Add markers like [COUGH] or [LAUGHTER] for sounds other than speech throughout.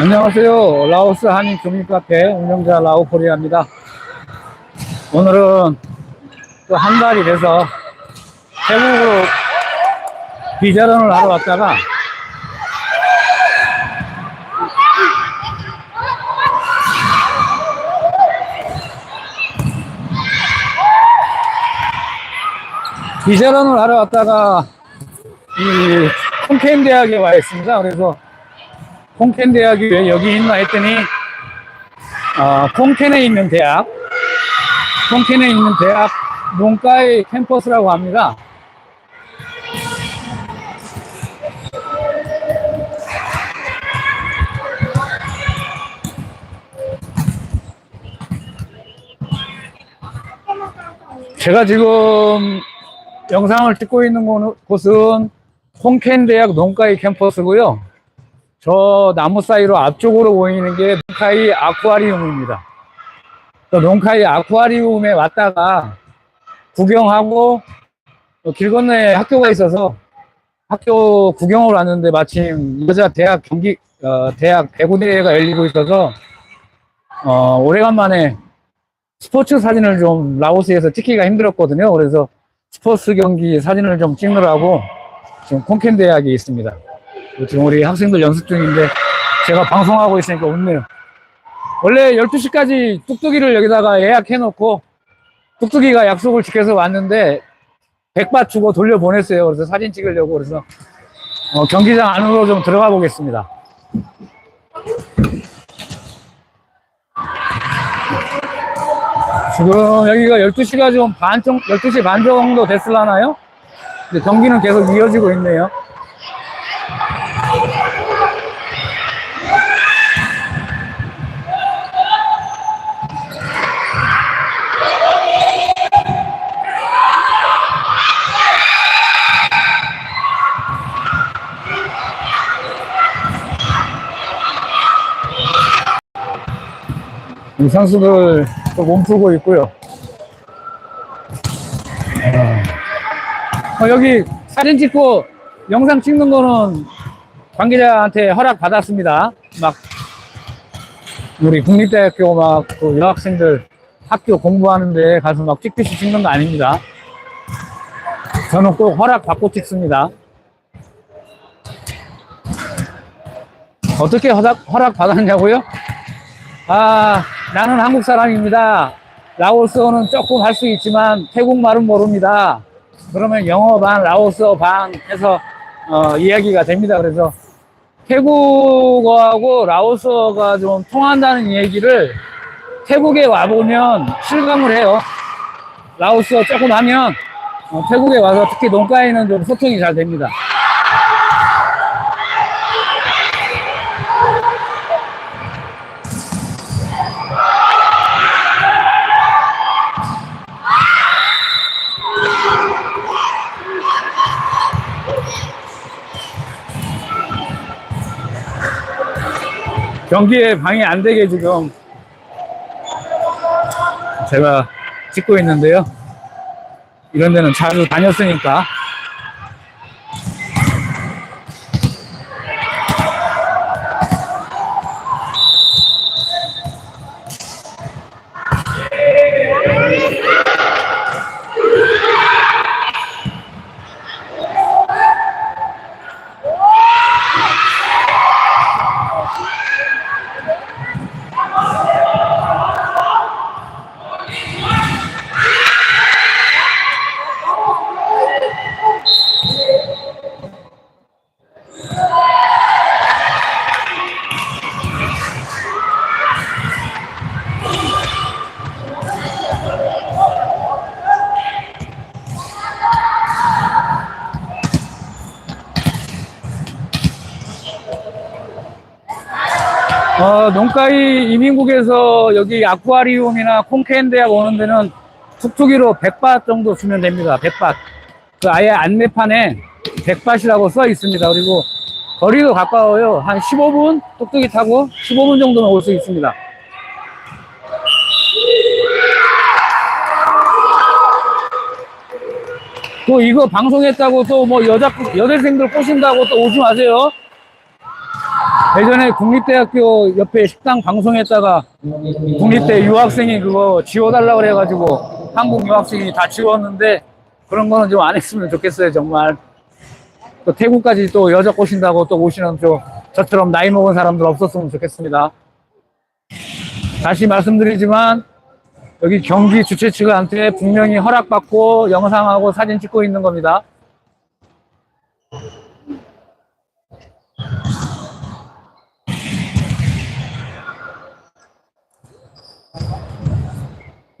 안녕하세요. 라오스 한인 주민 카페 운영자 라오 코리아입니다. 오늘은 또 한 달이 돼서 태국으로 비자런을 하러 왔다가 비자런을 하러 왔다가 이 콩케인 대학에 와 있습니다. 그래서 콩켄 대학이 왜 여기 있나 했더니 어, 콩켄에 있는 대학 콩켄에 있는 대학 농가의 캠퍼스라고 합니다. 제가 지금 영상을 찍고 있는 곳- 곳은 콩켄 대학 농가의 캠퍼스고요. 저 나무 사이로 앞쪽으로 보이는 게 농카이 아쿠아리움입니다. 그 농카이 아쿠아리움에 왔다가 구경하고 어, 길 건너에 학교가 있어서 학교 구경을 왔는데 마침 여자 대학 경기 어, 대학 배구 대회가 열리고 있어서 어, 오래간만에 스포츠 사진을 좀 라오스에서 찍기가 힘들었거든요. 그래서 스포츠 경기 사진을 좀 찍느라고 지금 콩켄 대학에 있습니다. 지금 우리 학생들 연습 중인데 제가 방송하고 있으니까 웃네요. 원래 12시까지 뚝뚝이를 여기다가 예약해 놓고 뚝뚝이가 약속을 지켜서 왔는데 100바 주고 돌려보냈어요. 그래서 사진 찍으려고 그래서 어, 경기장 안으로 좀 들어가 보겠습니다. 지금 여기가 12시가 좀 반, 정, 12시 반 정도 됐을라나요? 경기는 계속 이어지고 있네요. 이 선수들 또몸 풀고 있고요. 어, 여기 사진 찍고 영상 찍는 거는 관계자한테 허락 받았습니다. 막 우리 국립대학교 막 그 여학생들 학교 공부하는데 가서 막 찍듯이 찍는 거 아닙니다. 저는 꼭 허락 받고 찍습니다. 어떻게 허락, 허락 받았냐고요? 아, 나는 한국 사람입니다. 라오스어는 조금 할 수 있지만 태국말은 모릅니다. 그러면 영어 반, 라오스어 반 해서 어, 이야기가 됩니다. 그래서 태국어하고 라오스어가 좀 통한다는 얘기를 태국에 와보면 실감을 해요. 라오스어 조금 하면 어, 태국에 와서 특히 농가에는 좀 소통이 잘 됩니다. 경기에 방해 안 되게 지금 제가 찍고 있는데요. 이런 데는 자주 다녔으니까. 어, 농가이 이민국에서 여기 아쿠아리움이나 콩케인 대학 오는 데는 툭툭이로 100밭 정도 주면 됩니다. 100밭. 그 아예 안내판에 100밭이라고 써 있습니다. 그리고 거리도 가까워요. 한 15분 뚝뚝이 타고 15분 정도면 올수 있습니다. 또 이거 방송했다고 또 뭐 여자, 여대생들 꼬신다고 또 오지 마세요. 예전에 국립대학교 옆에 식당 방송했다가 국립대 유학생이 그거 지워달라 그래가지고 한국 유학생이 다 지웠는데 그런 거는 좀 안 했으면 좋겠어요 정말. 또 태국까지 또 여자 꼬신다고 또 오시는 좀 저처럼 나이 먹은 사람들 없었으면 좋겠습니다. 다시 말씀드리지만 여기 경기 주최 측한테 분명히 허락받고 영상하고 사진 찍고 있는 겁니다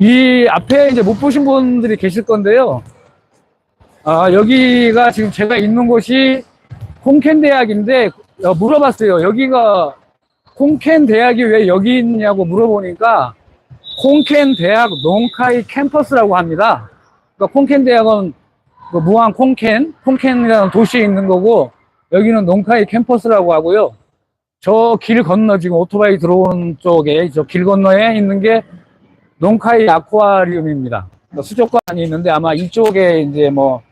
이 앞에 이제 못 보신 분들이 계실 건데요. 아, 여기가 지금 제가 있는 곳이 콩켄 대학인데 어, 물어봤어요. 여기가 콩켄 대학이 왜 여기 있냐고 물어보니까 콩켄 대학 농카이 캠퍼스라고 합니다. 그러니까 콩켄 대학은 그 무안 콩켄, 콩켄이라는 도시에 있는 거고 여기는 농카이 캠퍼스라고 하고요. 저 길 건너 지금 오토바이 들어오는 쪽에 저 길 건너에 있는 게 농카이 아쿠아리움입니다. 그러니까 수족관이 있는데 아마 이쪽에 이제 뭐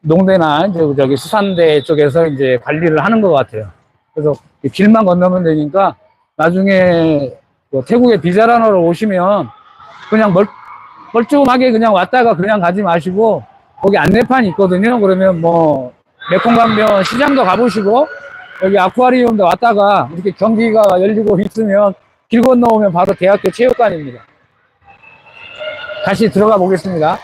농대나 이제 저기 수산대 쪽에서 이제 관리를 하는 것 같아요. 그래서 이 길만 건너면 되니까 나중에 뭐 태국에 비자란으로 오시면 그냥 멀, 멀쩡하게 그냥 왔다가 그냥 가지 마시고 거기 안내판이 있거든요. 그러면 뭐 메콩강변 시장도 가보시고 여기 아쿠아리움도 왔다가 이렇게 경기가 열리고 있으면 길 건너오면 바로 대학교 체육관입니다. 다시 들어가 보겠습니다.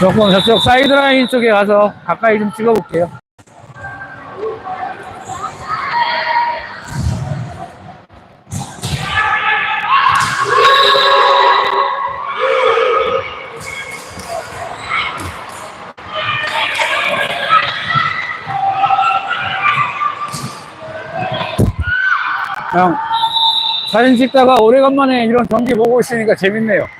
조금 저쪽 사이드 라인 쪽에 가서 가까이 좀 찍어볼게요. 그냥 사진 찍다가 오래간만에 이런 경기 보고 있으니까 재밌네요.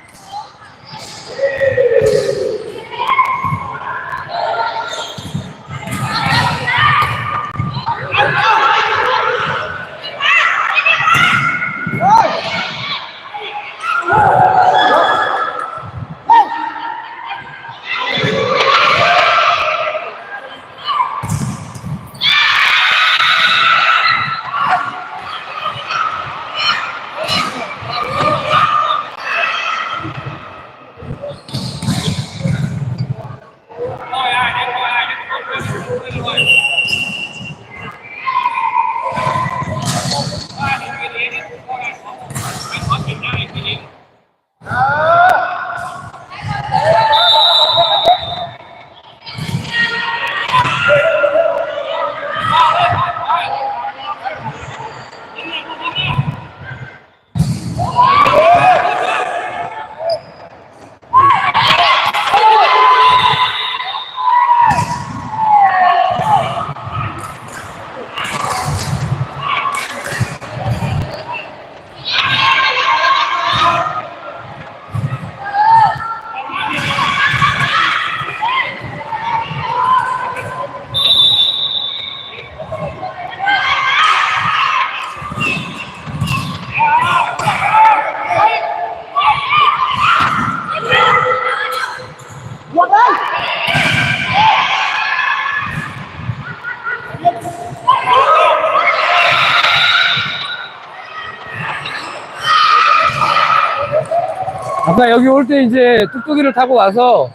아까 여기 올 때 이제 뚝뚝이를 타고 와서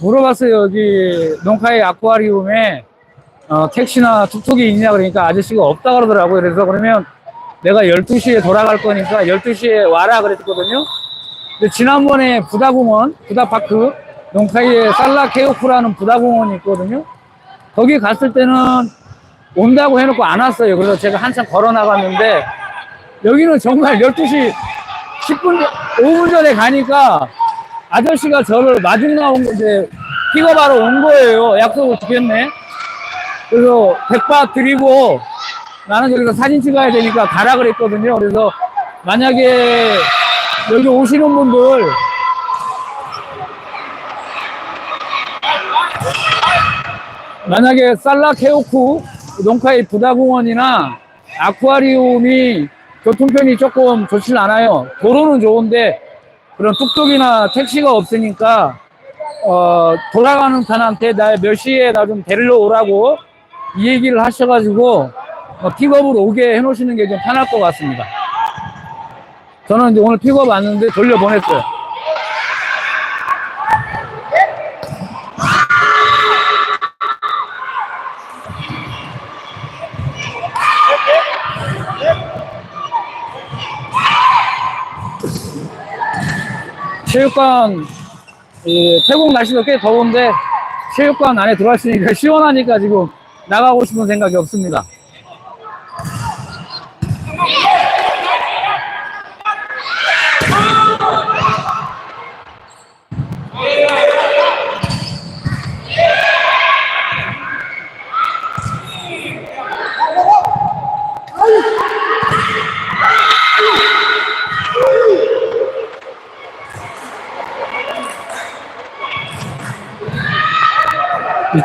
물어봤어요. 여기 농카이 아쿠아리움에 어, 택시나 뚝뚝이 있냐 그러니까 아저씨가 없다 그러더라고요. 그래서 그러면 내가 12시에 돌아갈 거니까 12시에 와라 그랬거든요. 근데 지난번에 부다공원, 부다파크, 농카이에 살라케오쿠라는 부다공원이 있거든요. 거기 갔을 때는 온다고 해놓고 안 왔어요. 그래서 제가 한참 걸어 나갔는데 여기는 정말 12시 10분, 5분 전에 가니까 아저씨가 저를 마중 나온 건데 픽업하러 온 거예요. 약속을 지켰네. 그래서 백바 드리고 나는 여기서 사진 찍어야 되니까 가라 그랬거든요. 그래서 만약에 여기 오시는 분들 만약에 살라 케오쿠 농카이 부다공원이나 아쿠아리움이 교통편이 조금 좋진 않아요. 도로는 좋은데 그런 뚝뚝이나 택시가 없으니까 어, 돌아가는 편한테 나 몇 시에 나 좀 데리러 오라고 이 얘기를 하셔가지고 어, 픽업으로 오게 해놓으시는 게 좀 편할 것 같습니다. 저는 이제 오늘 픽업 왔는데 돌려보냈어요. 체육관 이 태국 날씨도 꽤 더운데 체육관 안에 들어왔으니까 [LAUGHS] 시원하니까 지금 나가고 싶은 생각이 없습니다.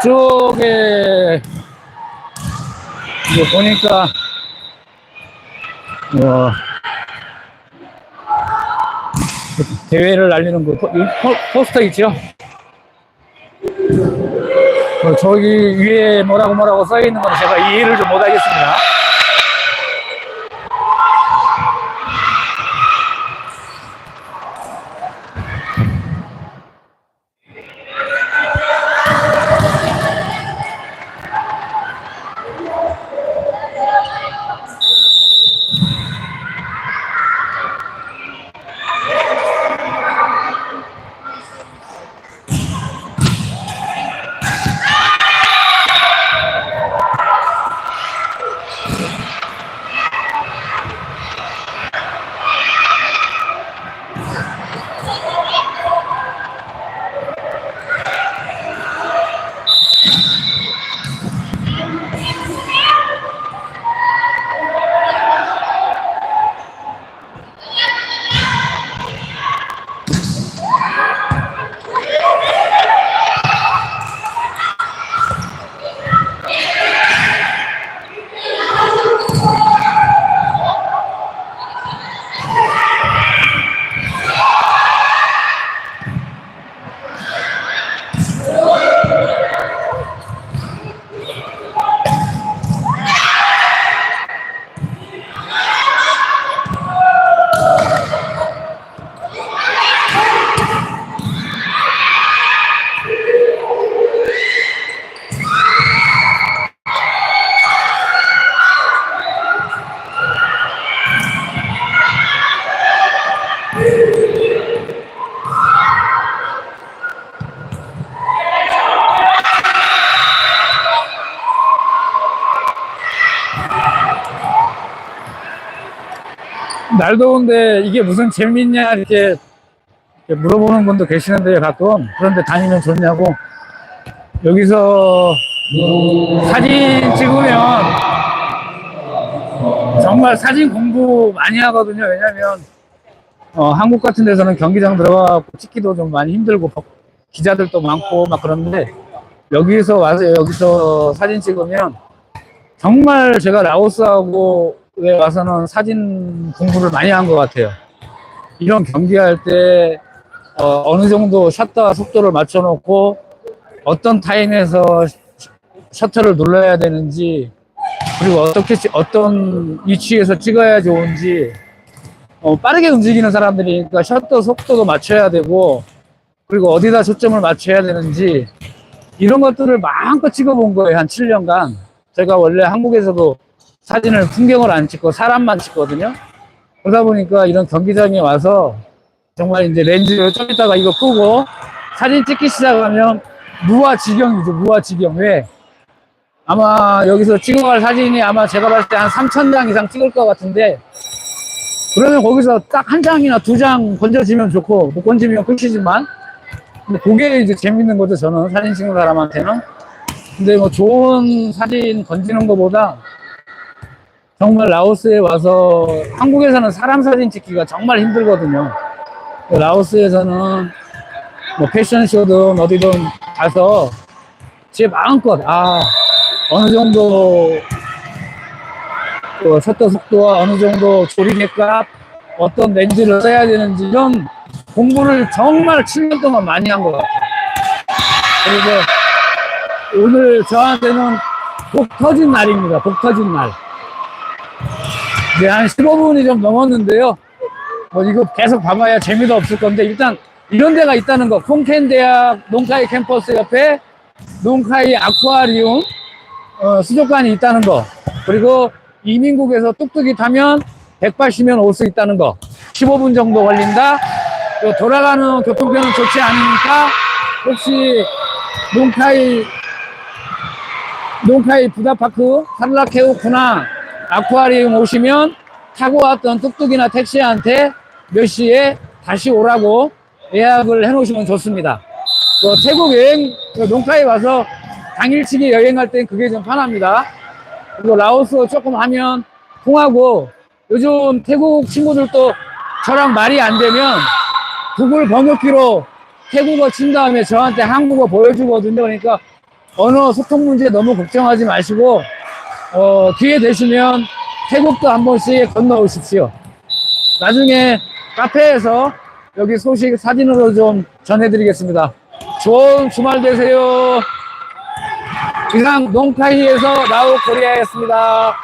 이쪽에 이거 보니까 어, 대회를 날리는 그 포스터 있죠? 어, 저기 위에 뭐라고 뭐라고 써 있는 건 제가 이해를 좀 못하겠습니다. 날 더운데 이게 무슨 재밌냐 이렇게 물어보는 분도 계시는데 가끔. 그런데 다니면 좋냐고. 여기서 사진 찍으면 정말 사진 공부 많이 하거든요. 왜냐면 어, 한국 같은 데서는 경기장 들어가고 찍기도 좀 많이 힘들고 기자들도 많고 막 그런데 여기서 와서 여기서 사진 찍으면 정말 제가 라오스하고 에 와서는 사진 공부를 많이 한 것 같아요. 이런 경기할 때 어, 느 정도 샷터 속도를 맞춰놓고 어떤 타임에서 셔- 셔터를 눌러야 되는지 그리고 어떻게 찍- 어떤 위치에서 찍어야 좋은지 어, 빠르게 움직이는 사람들이니까 셔터 속도도 맞춰야 되고 그리고 어디다 초점을 맞춰야 되는지 이런 것들을 마음껏 찍어본 거예요 한 7년간 제가 원래 한국에서도 사진을 풍경을 안 찍고 사람만 찍거든요. 그러다 보니까 이런 경기장에 와서 정말 이제 렌즈를 좀 이따가 이거 끄고 사진 찍기 시작하면 무화 지경이죠. 무화 지경. 왜? 아마 여기서 찍어갈 사진이 아마 제가 봤을 때 한 3,000장 이상 찍을 것 같은데 그러면 거기서 딱 한 장이나 두 장 건져지면 좋고 못 건지면 끝이지만 근데 그게 이제 재밌는 거죠. 저는 사진 찍는 사람한테는. 근데 뭐 좋은 사진 건지는 것보다 정말 라오스에 와서 한국에서는 사람 사진 찍기가 정말 힘들거든요. 라오스에서는 뭐 패션쇼든 어디든 가서 제 마음껏 아 어느 정도 그 셔터 속도와 어느 정도 조리개값 어떤 렌즈를 써야 되는지 이런 공부를 정말 7년 동안 많이 한 것 같아요. 그래서 오늘 저한테는 복 터진 날입니다. 복 터진 날. 이제 한 15분이 좀 넘었는데요. 뭐 이거 계속 봐봐야 재미도 없을 건데 일단 이런 데가 있다는 거. 콩켄 대학 농카이 캠퍼스 옆에 농카이 아쿠아리움 어, 수족관이 있다는 거. 그리고 이민국에서 뚝뚝이 타면 180면 올 수 있다는 거. 15분 정도 걸린다. 또 돌아가는 교통편은 좋지 않으니까 혹시 농카이 농카이 부다파크 산라케우쿠나 아쿠아리움 오시면 타고 왔던 뚝뚝이나 택시한테 몇 시에 다시 오라고 예약을 해 놓으시면 좋습니다. 뭐 태국 여행, 그 농카이 와서 당일치기 여행할 땐 그게 좀 편합니다. 그리고 라오스 조금 하면 통하고 요즘 태국 친구들도 저랑 말이 안 되면 구글 번역기로 태국어 친 다음에 저한테 한국어 보여주거든요. 그러니까 언어 소통 문제 너무 걱정하지 마시고 어, 기회 되시면 태국도 한 번씩 건너오십시오. 나중에 카페에서 여기 소식 사진으로 좀 전해드리겠습니다. 좋은 주말 되세요. 이상 농카이에서 나우 코리아였습니다.